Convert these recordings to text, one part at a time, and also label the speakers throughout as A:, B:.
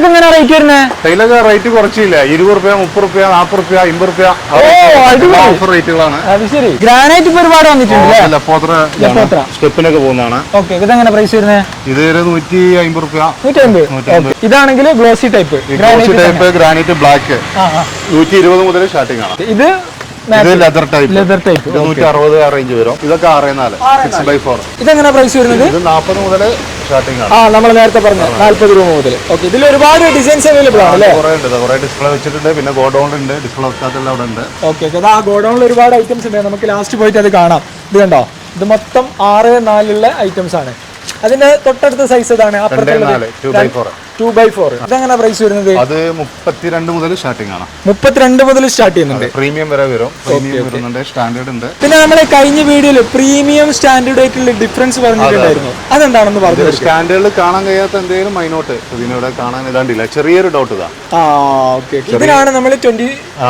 A: ടൈലൊക്കെ എങ്ങനെ റേറ്റ് വരുന്നത്
B: ടൈലൊക്കെ റേറ്റ് കുറച്ചില്ല. ഇരുപത് റുപ്യ മുപ്പത് റുപ്യ നാപ്പത് റുപ്യ അമ്പത് റുപ്യ. ഓഫർ റേറ്റുകളാണ്
A: അത് ശരി. ഗ്രാനൈറ്റ് ഇപ്പൊ ഒരുപാട് വന്നിട്ടുണ്ട് അല്ലേ?
B: ലപ്പോത്ര
A: ലപ്പോത്ര.
B: സ്റ്റെപ്പിനൊക്കെ പോകുന്നതാണ്.
A: ഓക്കെ ഇതെങ്ങനെ പ്രൈസ് വരുന്നത്
B: ഇത് നൂറ്റി അമ്പത് റുപ്യ. നൂറ്റി
A: അമ്പത്. ഇതാണെങ്കിൽ glossy type
B: glossy type granite black നൂറ്റി ഇരുപത് മുതൽ സ്റ്റാർട്ടിംഗ് ആണ്.
A: ഇത്
B: ലെതർ ടൈപ്പ്
A: ലെതർ ടൈപ്പ്
B: നൂറ്റി അറുപത് ആ റേഞ്ച് വരും. ഇതൊക്കെ ആറേ നാല് സിക്സ് ബൈ ഫോർ
A: ഇതെങ്ങനെ പ്രൈസ് വരുന്നത്?
B: ഇത് നാൽപ്പത് മുതൽ സ്റ്റാർട്ടിംഗ് ആണ്.
A: ആ നമ്മൾ നേരത്തെ പറഞ്ഞ നാല്പത് രൂപ മുതൽ ഓക്കെ ഇതിൽ ഒരുപാട് ഡിസൈൻസ് അവൈലബിൾ ആണ് അല്ലേ?
B: കുറേ ഉണ്ട് കുറെ ഡിസ്പ്ലേ വെച്ചിട്ടുണ്ട്. പിന്നെ ഗോഡൗൺ ഉണ്ട് ഡിസ്പ്ലേ വെക്കാത്തെല്ലാം അവിടെ ഉണ്ട്.
A: ഓക്കെ ഓക്കെ ആ ഗോഡൗണിൽ ഒരുപാട് ഐറ്റംസ് ഉണ്ട്. നമുക്ക് ലാസ്റ്റ് പോയിട്ട് അത് കാണാം. ഇത് കണ്ടോ? ഇത് മൊത്തം ആറ് നാലുള്ള ഐറ്റംസ് ആണ്. അതിന്റെ തൊട്ടടുത്ത സൈസ് ഇതാണ്
B: അപ്പുറത്തുള്ള നാല് ടു ബൈ ഫോർ
A: ഇതെങ്ങനെ പ്രൈസ് വരുന്നത്?
B: അത് മുപ്പത്തിരണ്ട് മുതൽ സ്റ്റാർട്ടിംഗ് ആണ്.
A: മുപ്പത്തിരണ്ട് മുതൽ സ്റ്റാർട്ട് ചെയ്യുന്നുണ്ട്.
B: പ്രീമിയം വരെ വരും. പ്രീമിയം വരുന്നുണ്ട് സ്റ്റാൻഡേർഡ് ഉണ്ട്.
A: പിന്നെ നമ്മളെ കഴിഞ്ഞ വീഡിയോയിൽ പ്രീമിയം സ്റ്റാൻഡേർഡ് ആയിട്ടുള്ള ഡിഫറൻസ് പറഞ്ഞിട്ടുണ്ടായിരുന്നു. അതെന്താണെന്ന് പറഞ്ഞു
B: സ്റ്റാൻഡേർഡ് സ്റ്റാൻഡേർഡിൽ കാണാൻ കഴിയാത്ത എന്തെങ്കിലും മൈനോട്ട് ഇതിനിവിടെ കാണാൻ ഇതാണ്ടില്ല. ചെറിയൊരു ഡൗട്ട് ഇതാ.
A: ആ ഓക്കെ ഇതിനാണ് നമ്മൾ ട്വന്റി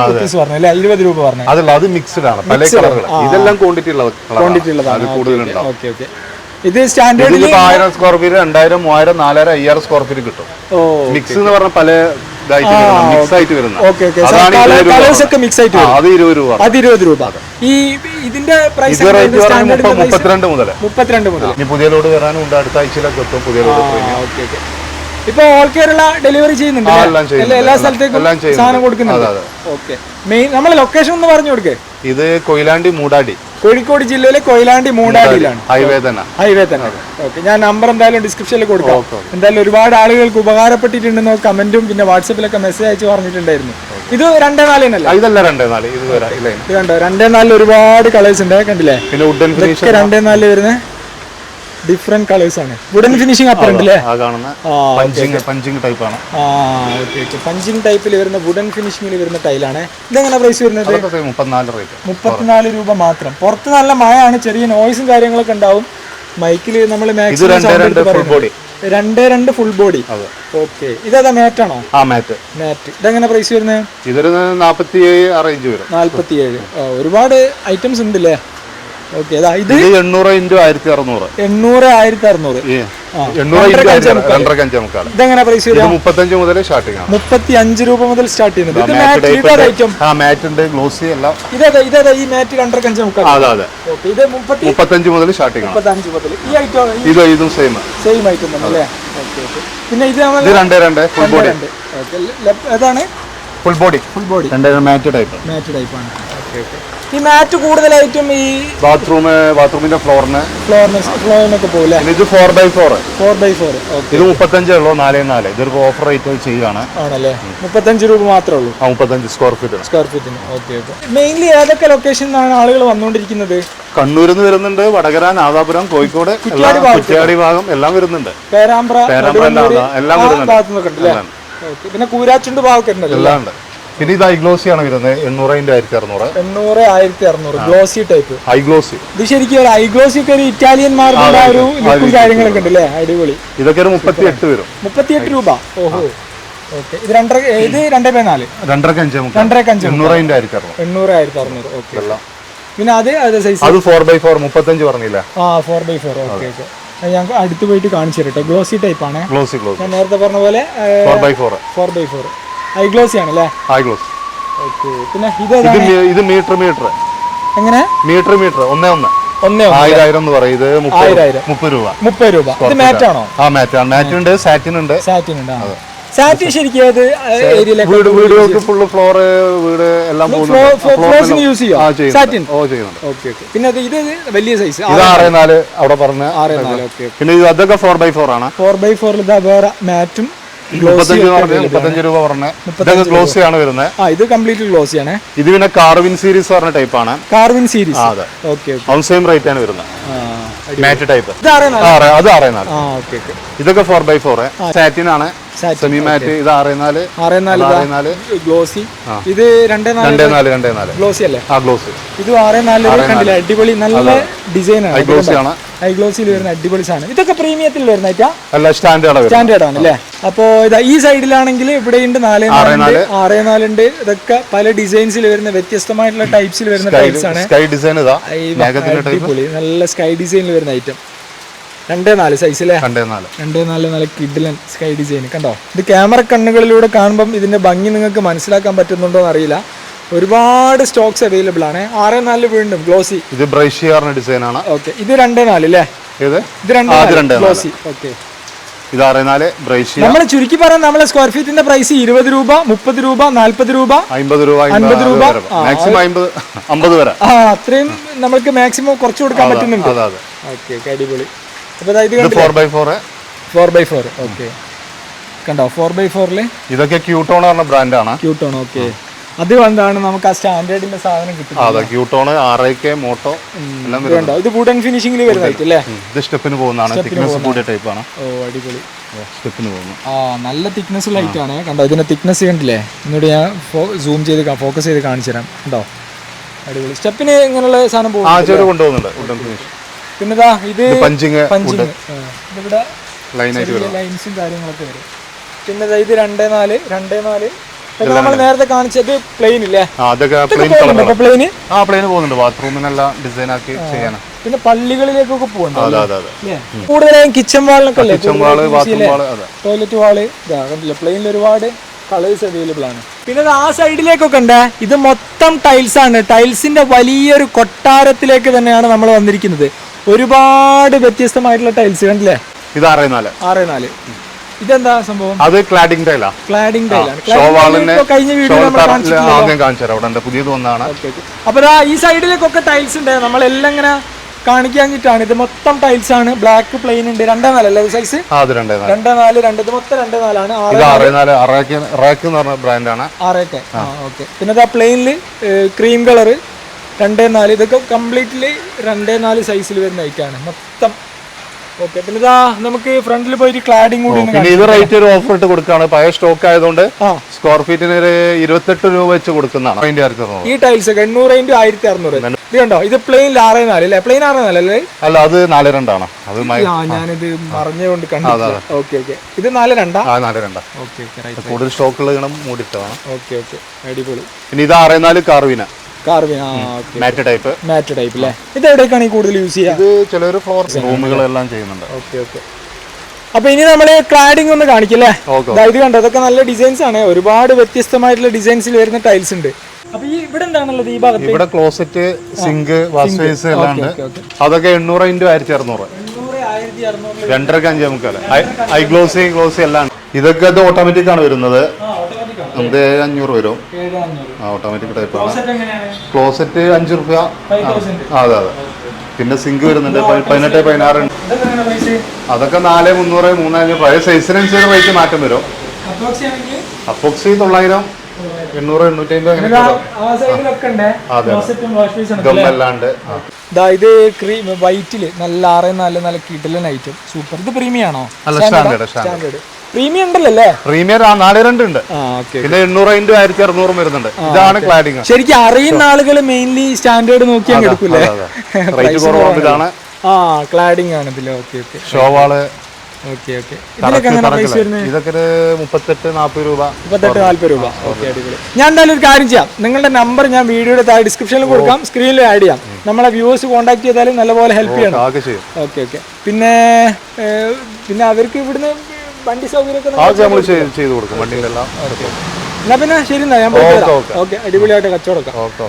A: റുപ്പീസ് പറഞ്ഞത് അല്ലേ? ഇരുപത് രൂപ പറഞ്ഞത്.
B: അതല്ല അത് മിക്സ്ഡ് ആണ്. പല കളറുകൾ ഇതെല്ലാം ക്വാണ്ടിറ്റി ഉള്ളത്
A: ക്വാണ്ടിറ്റി ഉള്ളതാണ്.
B: കൂടുതലുണ്ടാവും.
A: ഓക്കെ ഓക്കെ ഇത് സ്റ്റാൻഡേർഡിൽ
B: ആയിരം സ്ക്വയർ ഫീറ്റ് രണ്ടായിരം മൂവായിരം നാലായിരം അയ്യായിരം സ്ക്വയർ ഫീറ്റ് കിട്ടും.
A: ഓ
B: മിക്സ് എന്ന് പറഞ്ഞ പല മിക്സ് ആയിട്ട് അത് ഇരുപത് രൂപ
A: അത് ഇരുപത് രൂപ ഈ ഇതിന്റെ പ്രൈസ്
B: മുപ്പത്തിരണ്ട് മുതൽ
A: മുപ്പത്തിരണ്ട് മുതൽ
B: ഇനി പുതിയ ലോഡ് വരാനും ഉണ്ട് അടുത്ത ആഴ്ചയിലൊക്കെ എത്തും പുതിയ ലോഡ്
A: ഓക്കെ ഓക്കെ ഇപ്പൊ ഓൾ കേരള ഡെലിവറി ചെയ്യുന്നുണ്ട്?
B: എല്ലാം
A: സ്ഥലത്തേക്കും സാധനം കൊടുക്കുന്നുണ്ട്.
B: അതെ,
A: ഓക്കെ മെയിൻ നമ്മളെ ലൊക്കേഷൻ ഒന്ന് പറഞ്ഞു കൊടുക്കേ.
B: ഇത് കൊയിലാണ്ടി മൂടാടി.
A: കോഴിക്കോട് ജില്ലയിലെ കൊയിലാണ്ടി മൂടാടിയിലാണ്.
B: ഹൈവേ തന്നെ.
A: ഹൈവേ തന്നെ. ഓക്കെ ഞാൻ നമ്പർ എന്തായാലും ഡിസ്ക്രിപ്ഷനിൽ കൊടുക്കാം. എന്തായാലും ഒരുപാട് ആളുകൾക്ക് ഉപകാരപ്പെട്ടിട്ടുണ്ടെന്ന് കമന്റും പിന്നെ വാട്സപ്പിലൊക്കെ മെസ്സേജ് അയച്ച് പറഞ്ഞിട്ടുണ്ടായിരുന്നു. ഇത് രണ്ടേ നാലിനല്ല?
B: ഇതല്ല രണ്ടേ നാല്. ഇത്
A: കണ്ടോ? രണ്ടേ നാലിൽ ഒരുപാട് കളേഴ്സ് ഉണ്ട്. കണ്ടില്ലേ?
B: പിന്നെ
A: രണ്ടേ നാലിൽ വരുന്ന? ഡിഫറെന്റ് കളേഴ്സ് ആണ്. വുഡൻ ഫിനിഷിംഗ് അപ്പറണ്ടല്ലേ
B: പഞ്ചിങ് ടൈപ്പ് ആണ്.
A: ആ ഓക്കെ ഓക്കെ പഞ്ചിങ് ടൈപ്പിൽ വരുന്ന വുഡൻ ഫിനിഷിംഗിൽ വരുന്ന ടൈലാണ് ഇതെങ്ങനെ പ്രൈസ് വരുന്നത്?
B: മുപ്പത്തിനാല്
A: രൂപ മാത്രം. പുറത്ത് നല്ല മഴയാണ് ചെറിയ നോയ്സും കാര്യങ്ങളൊക്കെ ഉണ്ടാവും. മൈക്കിൽ നമ്മൾ മാക്സിമം
B: രണ്ടേ രണ്ട് ഫുൾ ബോഡി
A: ഓക്കെ ഇതേതാ ആണോ?
B: ആ മാറ്റ്
A: മാറ്റ് ഇതെങ്ങനെ പ്രൈസ് വരുന്നത്?
B: ഇതൊരു നാൽപ്പത്തി ഏഴ് റേഞ്ച് വരും.
A: നാല്പത്തി ഏഴ് ഒരുപാട് ഐറ്റംസ് ഉണ്ട് അല്ലേ ഓക്കെ ഇത്
B: ഇത് എണ്ണൂറ് ഇന്റു ആയിരത്തി അറുന്നൂറ്.
A: എണ്ണൂറ് ആയിരത്തി അറുന്നൂറ്. ഇതെങ്ങനെ പ്രൈസ്
B: ഇത് മുപ്പത്തഞ്ച് മുതൽ സ്റ്റാർട്ടിംഗ് ആണ്
A: മുപ്പത്തി അഞ്ച് രൂപ മുതൽ സ്റ്റാർട്ട് ചെയ്യുന്നത്. ഇത്
B: ഗ്ലോസി എല്ലാം.
A: ഇതേതാ ഇതേതാ ഈ മാറ്റ് കണ്ടർ കഞ്ച്
B: അതെ
A: ഇത് മുപ്പത്തി
B: മുപ്പത്തഞ്ച് മുതൽ സ്റ്റാർട്ടിംഗ് ആണ്
A: മുപ്പത്തി അഞ്ച് മുതൽ. ഈ ഐറ്റം
B: ഇത് ഇതും സെയിം
A: സെയിം ഐറ്റം തന്നെ അല്ലേ? പിന്നെ ഇത് നമ്മൾ
B: ഇത് രണ്ടേ രണ്ട്. ഫുൾ ബോഡി
A: ഏതാണ്?
B: ഫുൾ ബോഡി
A: ഫുൾ ബോഡി
B: രണ്ടേ മാറ്റ് ടൈപ്പ്
A: മാറ്റ് ആണ്. Okay okay. ഈ മാറ്റ് കൂടുതലായിട്ടും ഈ
B: ബാത്റൂം ബാത്റൂമിന്റെ ഫ്ലോറിന്
A: ഫ്ലോറിന് ഫ്ലോറിനൊക്കെ പോകില്ലേ
B: ഇത് four by four
A: four by four
B: ഇത് മുപ്പത്തഞ്ചേ ഉള്ളൂ നാലേ നാല്. ഇതൊരു ഓഫർ റേറ്റ് ചെയ്യുകയാണ്
A: ആണല്ലേ? മുപ്പത്തഞ്ച് രൂപ മാത്രമേ ഉള്ളൂ.
B: ആ മുപ്പത്തഞ്ച് സ്ക്വയർ ഫീറ്റ്
A: സ്ക്വയർ ഫീറ്റിന് ഓക്കെ ഓക്കെ മെയിൻലി ഏതൊക്കെ ലൊക്കേഷനിലാണ് ആളുകൾ വന്നുകൊണ്ടിരിക്കുന്നത്?
B: കണ്ണൂരിൽ നിന്ന് വരുന്നുണ്ട് വടകര നാദാപുരം കോഴിക്കോട് കുറ്റ്യാടി ഭാഗം എല്ലാം വരുന്നുണ്ട്.
A: പേരാമ്പ്ര
B: പേരാമ്പ്ര എല്ലാം വരുന്നുണ്ട്.
A: പിന്നെ കൂരാച്ചുണ്ട് ഭാഗമൊക്കെ ഉണ്ടല്ലോ?
B: എല്ലാം ഉണ്ട്. പിന്നെ ഇത് ഐ ഗ്ലോസി ആണ് വരുന്നത്? എണ്ണൂറ് ആയിരത്തി അറുന്നൂറ്
A: എണ്ണൂറ് ആയിരത്തി അറുന്നൂറ് ഗ്ലോസി ടൈപ്പ്.
B: ഐഗ്ലോസി
A: ഇത് ശരിക്കും ഒരു ഗ്ലോസി ഒക്കെ ഒരു ഇറ്റാലിയൻ മാർബിളിന്റെ ആ ഒരു ലുക്കും കാര്യങ്ങളൊക്കെ ഉണ്ട് അല്ലേ? അടിപൊളി.
B: ഇതൊക്കെ ഒരു മുപ്പത്തി എട്ട് വരും.
A: മുപ്പത്തിയെട്ട് രൂപ. ഓഹോ. ഓക്കെ. ഇത് രണ്ടര ഇത് രണ്ടേ ബൈ നാല്
B: രണ്ടരക്ക് അഞ്ച്
A: രണ്ടരക്ക് അഞ്ച്
B: എണ്ണൂറ് ആയിരത്തി അറുന്നൂറ്
A: എണ്ണൂറ് ആയിരത്തി അറുന്നൂറ് ഓക്കെ. പിന്നെ അത് അത് സൈസ്
B: അത് ഫോർ ബൈ ഫോർ മുപ്പത്തഞ്ച് പറഞ്ഞില്ല.
A: ആ four by four okay okay. ഞങ്ങൾക്ക് അടുത്ത് പോയിട്ട് കാണിച്ചു തരട്ടെ ഗ്ലോസി ടൈപ്പ് ആണ്
B: ഗ്ലോസി ഗ്ലോസി.
A: ഞാൻ നേരത്തെ പറഞ്ഞ പോലെ
B: four by four
A: four by four I glossy ആണല്ലേ
B: ഐ ഗ്ലോസ്.
A: ഓക്കെ. പിന്നെ ഇത്
B: ഇത് മീറ്റർ മീറ്റർ.
A: എങ്ങനെ?
B: Metre metre. ഒന്നേ ഒന്ന്. ആയിരം എന്ന് പറയും. ഇത് മുപ്പത് രൂപ.
A: മുപ്പത് രൂപ. ഇത് മാറ്റ് ആണോ?
B: ആ മാറ്റ് മാറ്റ് ഉണ്ട് സാറ്റിൻ ഉണ്ട്.
A: സാറ്റിൻ ഉണ്ട് സാറ്റിൻ ശരിക്കും ഏത് ഏരിയയിലേക്ക്
B: വീട് വീടുകൾക്ക് ഫുള്ള് ഫ്ലോറ് വീട് എല്ലാം
A: യൂസ് ചെയ്യാം? സാറ്റിൻ
B: ചെയ്യുന്നുണ്ട്. ഓ ചെയ്യുന്നുണ്ട്.
A: ഓക്കെ ഓക്കെ പിന്നെ ഇത് വലിയ സൈസ്
B: ഇത് ആറ് നാല് അവിടെ പറഞ്ഞ.
A: ആറ് നാല് ഓക്കെ
B: പിന്നെ ഇത് അതൊക്കെ ഫോർ ബൈ ഫോർ ആണ്.
A: ഫോർ ബൈ ഫോറിൽ ഇതാ വേറെ മാറ്റും
B: മുപ്പത്തഞ്ച് രൂപ പറഞ്ഞ ഗ്ലോസി ആണ് വരുന്നത്.
A: ആ ഇത് കംപ്ലീറ്റ് ഗ്ലോസി ആണ്.
B: ഇത് പിന്നെ കാർവിൻ സീരീസ് പറഞ്ഞ ടൈപ്പ് ആണ്.
A: കാർവിൻ സീരീസ്
B: അതെ.
A: ഓക്കെ
B: അതും സെയിം റേറ്റ് ആണ് വരുന്നത്. മാറ്റ് ടൈപ്പ് അത് ഇതൊക്കെ ഫോർ ബൈ ഫോർ സാറ്റിൻ ആണ്.
A: സാറ്റിൻ
B: സെമി മാറ്റ് ഇത് ആറേ നാല്
A: ആറ് നാല്
B: ആറേ നാല്
A: ഗ്ലോസി. ഇത് രണ്ടേ നാല്
B: രണ്ടേ നാല് രണ്ടേ നാല്.
A: ഗ്ലോസി അല്ലേ?
B: ആ ഗ്ലോസി.
A: ഇത് ആറ് നാല് കണ്ടില്ല? അടിപൊളി നല്ല ഡിസൈൻ ആണ്.
B: ഗ്ലോസി ആണ്.
A: ഐ ഗ്ലോസിൽ വരുന്ന അടിപൊളി സാധനം. ഇതൊക്കെ പ്രീമിയത്തിൽ വരുന്ന ഐറ്റാ?
B: അല്ല സ്റ്റാൻഡേർഡ്
A: സ്റ്റാൻഡേർഡ് ആണ് അല്ലേ? അപ്പോ ഇതാ ഈ സൈഡിലാണെങ്കിൽ ഇവിടെയുണ്ട് നാല് നാലുണ്ട് ആറ് നാലുണ്ട് ഇതൊക്കെ പല ഡിസൈൻസിൽ വരുന്ന വ്യത്യസ്തമായിട്ടുള്ള ടൈപ്സിൽ വരുന്ന ടൈപ്സ് ആണ്. അടിപൊളി. നല്ല സ്കൈ ഡിസൈനിൽ വരുന്ന ഐറ്റം രണ്ടേ നാല് സൈസിലെ
B: രണ്ടേ നാല്.
A: രണ്ടേ നാല് നല്ല കിഡിലൻ സ്കൈ ഡിസൈൻ കണ്ടോ? ഇത് ക്യാമറ കണ്ണുകളിലൂടെ കാണുമ്പം ഇതിന്റെ ഭംഗി നിങ്ങൾക്ക് മനസ്സിലാക്കാൻ പറ്റുന്നുണ്ടോ എന്നറിയില്ല ഒരുപാട് സ്റ്റോക്സ് അവൈലബിൾ ആണ്. ആറ് നാല് വീണ്ടും ഗ്ലോസി
B: ഇത് ബ്രൈഷിയാറിന്റെ ഡിസൈൻ ആണ്.
A: ഓക്കെ ഇത് രണ്ടേ നാല് അല്ലേ ഇത്
B: ഇത് രണ്ടേ.
A: ഗ്ലോസി ഓക്കെ
B: ഇത് ആറ് നാല്
A: നമ്മൾ ചുരുക്കി പറയാൻ നമ്മളെ സ്ക്വയർ ഫീറ്റിന്റെ പ്രൈസ് ഇരുപത് രൂപ മുപ്പത് രൂപ നാൽപ്പത് രൂപ
B: അമ്പത് രൂപ
A: അൻപത് രൂപ,
B: മാക്സിമം അമ്പത് അമ്പത് വരെ.
A: ആ അത്രയും നമുക്ക് മാക്സിമം കുറച്ച് കൊടുക്കാൻ പറ്റുന്നുണ്ട്.
B: അതെ അതെ.
A: ഓക്കേ കടിപൊളി അടിപൊളി. അപ്പോൾ ഇത്
B: ഇത് four by four
A: four by four okay കണ്ടോ? ഫോർ ബൈ ഫോറിൽ
B: ഇതൊക്കെ ക്യൂട്ടോൺ പറഞ്ഞ ബ്രാൻഡാണ്
A: ക്യൂട്ടോൺ ഓക്കെ അത് എന്താണ് നമുക്ക് ആ സ്റ്റാൻഡേർഡിന്റെ സാധനം
B: കിട്ടുന്നത്. ക്യൂട്ടോൺ ആർ ഐ കെ മോട്ടോ എല്ലാം
A: ഇത് വുഡൻ ഫിനിഷിംഗിൽ.
B: ഇത് സ്റ്റെപ്പിന് പോകുന്നതാണ്. തിക്നെസ് കൂടിയ ടൈപ്പാണ്
A: ഓ അടിപൊളി.
B: സ്റ്റെപ്പിന് പോകുന്നു.
A: ആ നല്ല തിക്നെസ് ലൈറ്റ് ആണ്. കണ്ടോ? ഇതിന്റെ തിക്നെസ് കണ്ടില്ലേ? ഇന്നോട് ഞാൻ സൂം ചെയ്ത് ഫോക്കസ് ചെയ്ത് കാണിച്ചു തരാം കണ്ടോ? അടിപൊളി. സ്റ്റെപ്പിന് ഇങ്ങനെയുള്ള സാധനം പോകും
B: കൊണ്ടുപോകുന്നുണ്ട്. വുഡൻ ഫിനിഷ്
A: പിന്നെ ഇതാ ഇത്
B: പഞ്ചിങ്
A: പഞ്ചിങ്. ഇതിവിടെ ലൈൻസും കാര്യങ്ങളൊക്കെ വരും. പിന്നെ ഇത് രണ്ടേ നാല് രണ്ടേ നാല്. നമ്മൾ നേരത്തെ കാണിച്ചത് പ്ലെയിൻ ഇല്ലേ?
B: പ്ലെയിൻ ആ പ്ലെയിൻ പോകുന്നുണ്ട്. ബാത്റൂമിനെല്ലാം ഡിസൈൻ ആക്കി ചെയ്യാനാണ്
A: പിന്നെ പള്ളികളിലേക്കൊക്കെ പോകുന്നുണ്ട്? കൂടുതലായും കിച്ചൺ വാളിനൊക്കെ അല്ലേ? ടോയ്ലറ്റ് വാൾ ഇതാ കണ്ടില്ല? പ്ലെയിനിൽ ഒരുപാട് കളേഴ്സ് അവൈലബിൾ ആണ്. പിന്നെ ആ സൈഡിലേക്കൊക്കെ ഉണ്ട്. ഇത് മൊത്തം ടൈൽസ് ആണ്. ടൈൽസിന്റെ വലിയൊരു കൊട്ടാരത്തിലേക്ക് തന്നെയാണ് നമ്മൾ വന്നിരിക്കുന്നത്. ഒരുപാട് വ്യത്യസ്തമായിട്ടുള്ള ടൈൽസ് കണ്ടില്ലേ?
B: ഇത് ആറേ നാല്.
A: ആറ് നാല്. ഇതെന്താ സംഭവം?
B: അത് ക്ലാഡിംഗ് ടൈലാ
A: ക്ലാഡിംഗ് ടൈലാണ് കഴിഞ്ഞ വീഡിയോ
B: ആദ്യം കാണിച്ചു അവിടെ പുതിയത് വന്നാണ്
A: അപ്പൊ ഈ സൈഡിലേക്കൊക്കെ ടൈൽസ് ഉണ്ട്. നമ്മളെല്ലാം ഇങ്ങനെ കാണിക്കാഞ്ഞിട്ടാണ് ഇത് മൊത്തം ടൈൽസ് ആണ്. ബ്ലാക്ക് പ്ലെയിൻ ഉണ്ട്. രണ്ടേ നാലല്ലേ സൈസ്
B: രണ്ടേ നാല്.
A: രണ്ടേ ഇത് മൊത്തം രണ്ടേ നാലാണ്.
B: ബ്രാൻഡാണ്
A: പിന്നെ പ്ലെയിനിൽ ക്രീം കളറ് രണ്ടേ നാല് ഇതൊക്കെ കംപ്ലീറ്റ്ലി രണ്ടേ നാല് സൈസിൽ വരുന്ന ഐറ്റാണ് മൊത്തം. ഓക്കെ പിന്നെ ഇതാ നമുക്ക് ഫ്രണ്ടിൽ പോയിട്ട് ക്ലാഡിങ് കൂടി ഒന്ന്
B: പിന്നെ ഇത് റേറ്റ് ഒരു ഓഫർ ഇട്ട് കൊടുക്കുകയാണ്. പഴയ സ്റ്റോക്ക് ആയതുകൊണ്ട് സ്ക്വയർ ഫീറ്റിന് ഒരു ഇരുപത്തെട്ട് രൂപ വെച്ച് കൊടുക്കുന്നതാണ്. അതിന്റെ അറുന്നൂറ്
A: ഈ ടൈൽസ് ഒക്കെ എണ്ണൂറ് ഇന്റു ആയിരത്തി അറുന്നൂറ് ഇത് കണ്ടോ? ഇത് പ്ലെയിൻ ആറേ നാല് അല്ലേ? പ്ലെയിൻ ആറ് നാല് അല്ലേ?
B: അല്ല അത് നാല് രണ്ടാണ്. അത് ഞാൻ
A: ഇത് ഞാനിത് മറിഞ്ഞുകൊണ്ട് കണ്ടു ഓക്കെ ഓക്കെ ഇത് നാല് രണ്ടാ?
B: ആ നാല് രണ്ടാ.
A: ഓക്കെ ഓക്കേ റൈറ്റ്
B: കൂടുതൽ സ്റ്റോക്ക് ഇങ്ങനെ മൂടിയിട്ടതാണ്.
A: ഓക്കെ ഓക്കെ അടിപൊളി.
B: പിന്നെ ഇത് ആറേ നാല് കാർവിന.
A: കാർവിൻ ആ okay
B: matt type
A: matt type അല്ലേ ഇത് എവിടേക്കാണ് ഈ കൂടുതൽ യൂസ് ചെയ്യുക
B: ഇത് ചിലർ ഫ്ലോർ റൂമുകളെല്ലാം ചെയ്യുന്നുണ്ട്.
A: ഓക്കെ ഓക്കെ അപ്പൊ ഇനി നമ്മൾ ക്ലാഡിംഗ് ഒന്ന് കാണിക്കല്ലേ? ഇത് കണ്ടോ? അതൊക്കെ നല്ല ഡിസൈൻസ് ആണ്. ഒരുപാട് വ്യത്യസ്തമായിട്ടുള്ള ഡിസൈൻസിൽ വരുന്ന ടൈൽസ് ഉണ്ട്. അപ്പൊ ഈ ഇവിടെ എന്താണുള്ളത് ഈ ഭാഗത്ത്?
B: ഇവിടെ ക്ലോസറ്റ് സിങ്ക് വാഷ് ബേസ് എല്ലാം ഉണ്ട്. അതൊക്കെ എണ്ണൂറ് ഇന്റു ആയിരത്തി അറുന്നൂറ്. രണ്ടരക്ക് അഞ്ചേ മുക്കാൽ. ഐ ഗ്ലോസി ഗ്ലോസി എല്ലാം ഉണ്ട്. ഇതൊക്കെ ഇത് ഓട്ടോമാറ്റിക് ആണ് വരുന്നത്.
A: ആ ഏഴ് ആണ്.
B: നമുക്ക് അഞ്ഞൂറ് വരും ആ ഓട്ടോമാറ്റിക് ടൈപ്പാണ്
A: ക്ലോസറ്റ്
B: അഞ്ച് റുപ്യ അതെ അതെ. പിന്നെ സിങ്ക് വരുന്നുണ്ട്. പതിനെട്ട് പതിനാറ്. ഉണ്ട് അതൊക്കെ നാല് മുന്നൂറ് മൂന്നായിരം പഴയ സൈസിനനുസരിച്ച് റേറ്റ് മാറ്റം വരും. അപ്പോക്സി തൊള്ളായിരം എണ്ണൂറ് എണ്ണൂറ്റി അമ്പത് അങ്ങനെ
A: ആ- ആ ഉണ്ട്. ക്ലോസറ്റും വാഷ് ബേസും ഉണ്ട് ദാ ഇത് ക്രീം വൈറ്റിൽ നല്ല ആറ് നാല് നല്ല കിടലൻ ഐറ്റം സൂപ്പർ. ഇത്
B: പ്രീമിയാണോ സ്റ്റാൻഡേർഡ് സ്റ്റാൻഡേർഡ്
A: പ്രീമിയം ഉണ്ടല്ലോ അല്ലേ
B: പ്രീമിയം ആ നാല് രണ്ട് ഉണ്ട്. പിന്നെ എണ്ണൂറ് ഇന്റു ആയിരത്തി അറുന്നൂറും വരുന്നുണ്ട്. ഇതാണ് ക്ലാഡിങ്
A: ശരിക്കും അറിയുന്ന ആളുകൾ മെയിൻലി സ്റ്റാൻഡേർഡ് നോക്കി അങ്ങ് എടുക്കൂലേ
B: റേറ്റ് കുറവാണ്. ഇതാണ്
A: ആ ക്ലാഡിങ് ആണ് ഇതിൽ ഓക്കെ ഓക്കെ. ഷോവാൾ ഞാൻ എന്തായാലും ഒരു കാര്യം ചെയ്യാം. നിങ്ങളുടെ നമ്പർ ഞാൻ വീഡിയോയുടെ താഴെ ഡിസ്ക്രിപ്ഷനിൽ കൊടുക്കാം. സ്ക്രീനിൽ ആഡ് ചെയ്യാം. നമ്മളെ വ്യൂവേഴ്സ് കോൺടാക്ട് ചെയ്താലും നല്ലപോലെ ഹെൽപ്പ് ചെയ്യണം. ഓക്കെ ഓക്കെ പിന്നെ പിന്നെ അവർക്ക് ഇവിടുന്ന് വണ്ടി സൗകര്യമൊക്കെ
B: ആകെ നമ്മൾ ചെയ്ത് കൊടുക്കും വണ്ടിയിലെല്ലാം.
A: എന്നാ പിന്നെ ശരി എന്നാ ഞാൻ ഓക്കെ, അടിപൊളിയായിട്ട് കച്ചവടം
B: ഓക്കെ ഓക്കെ.